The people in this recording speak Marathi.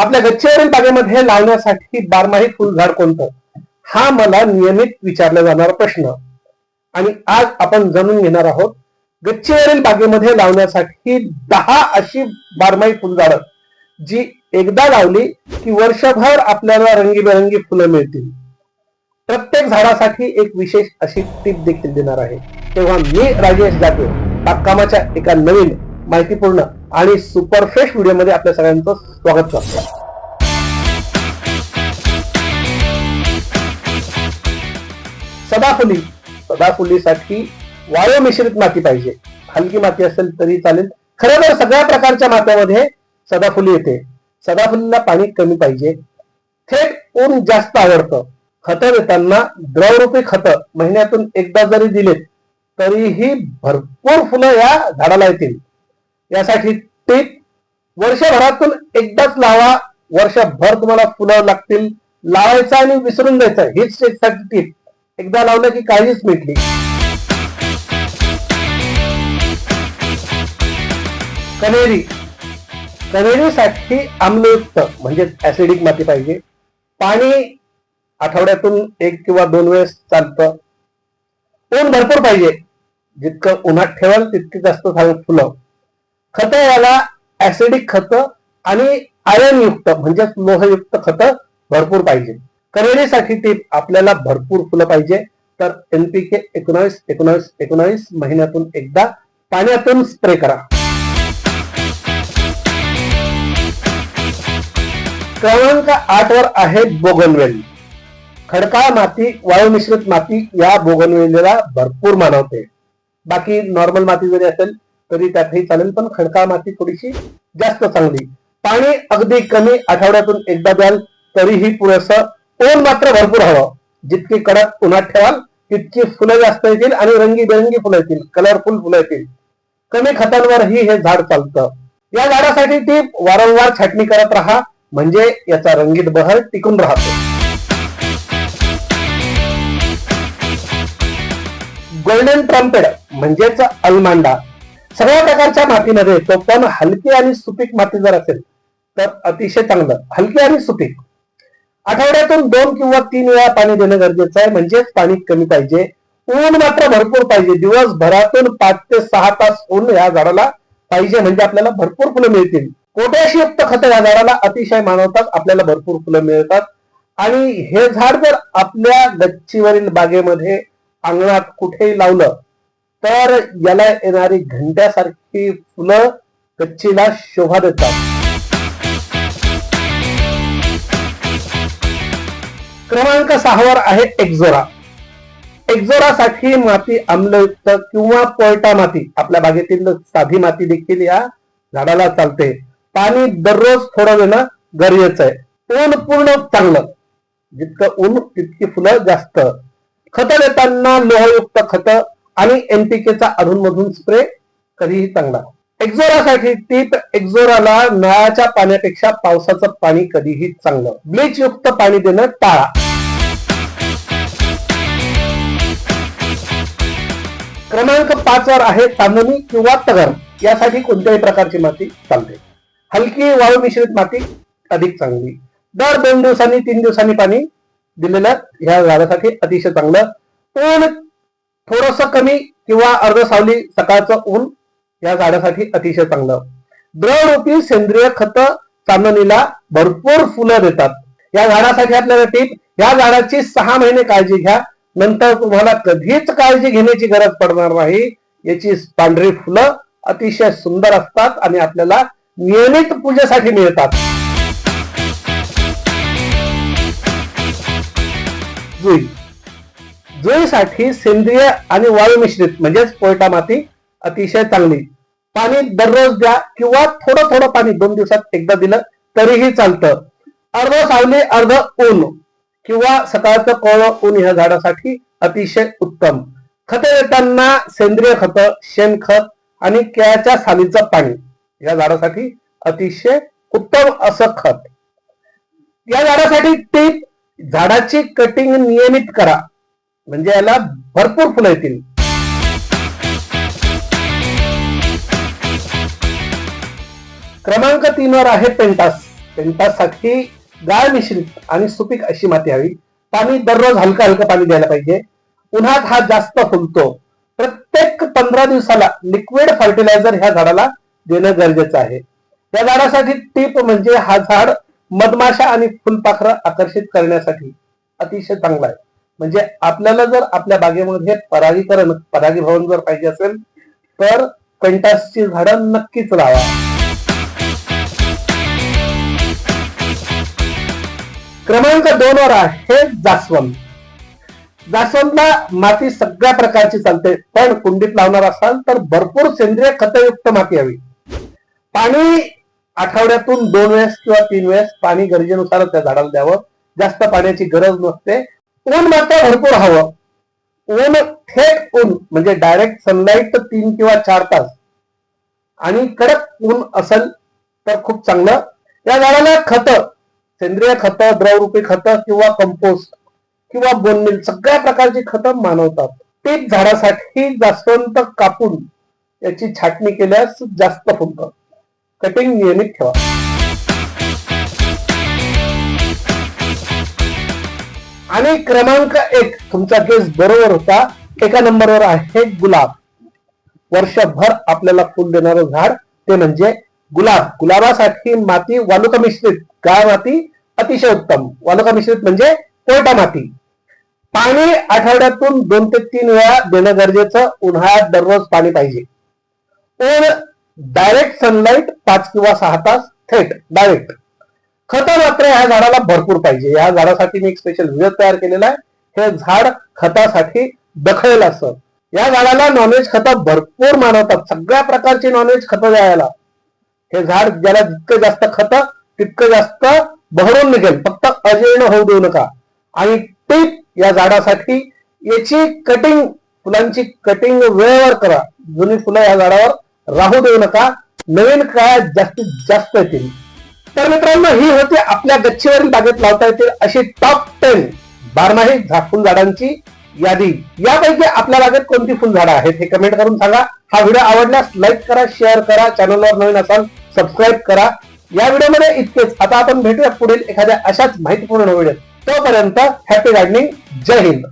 आपल्या गच्चीवरील बागेमध्ये लावण्यासाठी बारमाही फुलझाड कोणतं? हा मला नियमित विचारला जाणारा प्रश्न. आणि आज आपण जाणून घेणार आहोत गच्चीवरील बागेमध्ये लावण्यासाठी दहा अशी बारमाही फुलझाडं जी एकदा लावली की वर्षभर आपल्याला रंगीबेरंगी फुलं मिळतील. प्रत्येक झाडासाठी एक विशेष अशी टीप देखील देणार आहे. तेव्हा मी राजेश जागे बागकामाच्या एका नवीन माहितीपूर्ण आणि सुपर फ्रेश व्हिडिओमध्ये आपल्या सगळ्यांचं स्वागत करतो. सदाफुली सदाफुलीसाठी वायू मिश्रित माती पाहिजे. हलकी माती असेल तरी चालेल. खरं तर सगळ्या प्रकारच्या मात्यामध्ये सदाफुली येते. सदाफुलीला पाणी कमी पाहिजे. थेट ऊन जास्त आवडतं. खतं देताना द्रवरूपी खतं महिन्यातून एकदा जरी दिलेत तरीही भरपूर फुलं या झाडाला येतील. यासाठी टीप वर्षभरातून एकदाच लावा. वर्षभर तुम्हाला फुलं लागतील. लावायचं आणि विसरून जायचं हीच साठी टीप. एकदा लावलं की काहीच मिटली कनेरी. कनेरीसाठी आम्लयुक्त म्हणजे ऍसिडिक माती पाहिजे. पाणी आठवड्यातून एक किंवा दोन वेळेस चालतं. ऊन भरपूर पाहिजे. जितकं उन्हात ठेवाल तितकी जास्त झाड फुलं. खत याला ऍसिडिक खत आणि आयन युक्त म्हणजेच लोहयुक्त खत भरपूर पाहिजे. करडीसाठी ते आपल्याला भरपूर फुलं पाहिजे. तर एनपीके एकोणावीस एकोणावीस एकोणावीस महिन्यातून एकदा पाण्यातून स्प्रे करा. क्रमांक आठ वर आहे बोगनवेल. खडकाळ माती वायू मिश्रित माती या बोगनवेलीला भरपूर मानवते. बाकी नॉर्मल माती जरी असेल तरी त्यातही चालेल पण खडकाळ माती थोडीशी जास्त चांगली. पाणी अगदी कमी आठवड्यातून एकदा द्याल तरीही पुरेसं ऊन मात्र भरपूर हवं. जितकी कडक उन्हात ठेवाल तितकी फुलं जास्त येतील आणि रंगीबेरंगी फुलं येतील कलरफुल फुलं येतील. कमी खतांवरही हे झाड चालतं. या झाडासाठी ती वारंवार छाटणी करत राहा म्हणजे याचा रंगीत बहर टिकून राहतो. गोल्डन ट्रम्पेड म्हणजेच अलमांडा सगळ्या प्रकारच्या मातीमध्ये येतो पण हलकी आणि सुपीक माती जर असेल तर अतिशय चांगलं. हलकी आणि सुपीक. आठवड्यातून दोन किंवा तीन वेळा पाणी देणं गरजेचं आहे म्हणजेच पाणी कमी पाहिजे. ऊन मात्र भरपूर पाहिजे. दिवसभरातून पाच ते सहा तास ऊन या झाडाला पाहिजे म्हणजे आपल्याला भरपूर फुलं मिळतील. पोटॅशियुक्त खत या झाडाला अतिशय मानवतात आपल्याला भरपूर फुलं मिळतात. आणि हे झाड जर आपल्या गच्चीवरील बागेमध्ये अंगणात कुठेही लावलं तर याला येणारी घंट्यासारखी फुलं गच्चीला शोभा देतात. क्रमांक सहावर आहे एक्झोरा. एक्झोरासाठी माती आम्लयुक्त किंवा पोयटा माती आपल्या बागेतील साधी माती देखील या झाडाला चालते. पाणी दररोज थोडं देणं गरजेचं आहे. ऊन पूर्ण चांगलं. जितकं ऊन तितकी फुलं जास्त. खत देताना लोहयुक्त खत आणि एनपीकेचा अधूनमधून स्प्रे कधीही चांगला एक्झोरासाठी टीप एक्झोराला नळाच्या पाण्यापेक्षा पावसाचं पाणी कधीही चांगलं. ब्लीच युक्त पाणी देणं टाळा. क्रमांक पाच वर आहे चांदणी किंवा तगर. यासाठी कोणत्याही प्रकारची माती चालते. हलकी वाळू मिश्रित माती अधिक चांगली. दर दोन दिवसांनी तीन दिवसांनी पाणी दिलेलं ह्या झाडासाठी अतिशय चांगलं. पूर्ण थोडस कमी किंवा अर्ध सावली सकाळचं ऊन या झाडासाठी अतिशय चांगलं. द्रवरूपी सेंद्रिय खत चांदणीला भरपूर फुलं देतात. या झाडासाठी आपल्याला टीप या झाडाची सहा महिने काळजी घ्या. नंतर तुम्हाला कधीच काळजी घेण्याची गरज पडणार नाही. याची पांढरी फुलं अतिशय सुंदर असतात आणि आपल्याला नियमित पूजेसाठी मिळतात. जुई जुईसाठी सेंद्रिय आणि वायू मिश्रित म्हणजेच पोयटा माती अतिशय चांगली. पाणी दररोज द्या किंवा थोडं थोडं पाणी दोन दिवसात एकदा दिलं तरीही चालतं. अर्ध सावली अर्ध ऊन किंवा सकाळचं कोवळं ऊन ह्या झाडासाठी अतिशय उत्तम. खत देताना सेंद्रिय खत शेणखत आणि केळ्याच्या सालीचं पाणी या झाडासाठी अतिशय उत्तम असं खत. या झाडासाठी टीप झाडाची कटिंग नियमित करा. म्हणजे याला भरपूर फुलं येतील. क्रमांक तीन वर आहे पेंटास. पेंटासाठी गाळ मिश्रित आणि सुपीक अशी माती हवी. पाणी दररोज हलकं हलकं पाणी द्यायला पाहिजे. उन्हात हा जास्त फुलतो. प्रत्येक पंधरा दिवसाला लिक्विड फर्टिलायझर ह्या झाडाला देणं गरजेचं आहे. या झाडासाठी टीप म्हणजे हा झाड मधमाशा आणि फुलपाखरं आकर्षित करण्यासाठी अतिशय चांगला आहे. म्हणजे आपल्याला जर आपल्या बागेमध्ये परागीकरण परागीभवन जर पाहिजे असेल तर पेंटासची झाडं नक्कीच लावा. क्रमांक दोन वर आहे जास्वंद. जास्वंदला माती सगळ्या प्रकारची चालते पण कुंडीत लावणार असाल तर भरपूर सेंद्रिय खतयुक्त माती हवी. पाणी आठवड्यातून दोन वेळेस किंवा तीन वेळेस पाणी गरजेनुसार त्या झाडाला द्यावं. जास्त पाण्याची गरज नसते. ऊन मात्र भरपूर हवं. ऊन थेट ऊन म्हणजे डायरेक्ट सनलाईट तीन किंवा चार तास. आणि कडक ऊन असेल तर खूप चांगलं. या झाडाला खत सेंद्रिय खत द्रवरूपी खत किंवा कंपोस्ट किंवा बोनमिल सगळ्या प्रकारची खतं मानवतात. ते झाडासाठी जास्वंत कापून याची छाटणी केल्यास जास्त फुलतं. कटिंग नियमित ठेवा. आणि क्रमांक एक तुमचा केस बरोबर होता. एका नंबरवर आहे गुलाब. वर्षभर आपल्याला फुल देणारं झाड ते म्हणजे गुलाब. गुलाबासाठी माती वालुका मिश्रित. गाळ माती अतिशय उत्तम. वालुका मिश्रित म्हणजे कोयटा माती. पाणी आठवड्यातून दोन ते तीन वेळा देणं गरजेचं. उन्हाळ्यात दररोज पाणी पाहिजे. ऊन डायरेक्ट सनलाईट पाच किंवा सहा तास थेट. डायरेक्ट खत मात्र ह्या झाडाला भरपूर पाहिजे. या झाडासाठी मी एक स्पेशल व्हिडिओ तयार केलेला आहे. हे झाड खतासाठी दखलेलं असतं. या झाडाला नॉनव्हेज खतं भरपूर मानवतात. सगळ्या प्रकारची नॉनव्हेज खतं द्यायला. हे झाड ज्याला जितकं जास्त खत तितकं जास्त बहरून निघेल. फक्त अजीर्ण होऊ देऊ नका. आणि टीप या झाडासाठी याची कटिंग फुलांची कटिंग वेळेवर करा. जुनी फुलं या झाडावर राहू देऊ नका. नवीन काळात जास्तीत जास्त येतील. तर मित्रांनो ही होती आपल्या गच्चीवरील बागेत लावता येतील अशी टॉप टेन बारमाही फुलझाडांची यादी. यापैकी आपल्या बागेत कोणती फुलझाडं आहेत हे कमेंट करून सांगा. हा व्हिडिओ आवडल्यास लाईक करा शेअर करा चॅनलवर नवीन असाल सबस्क्राईब करा. या व्हिडिओमध्ये इतकेच. आता आपण भेटूया पुढील एखाद्या अशाच माहितीपूर्ण व्हिडिओ तोपर्यंत हॅपी गार्डनिंग जय हिंद.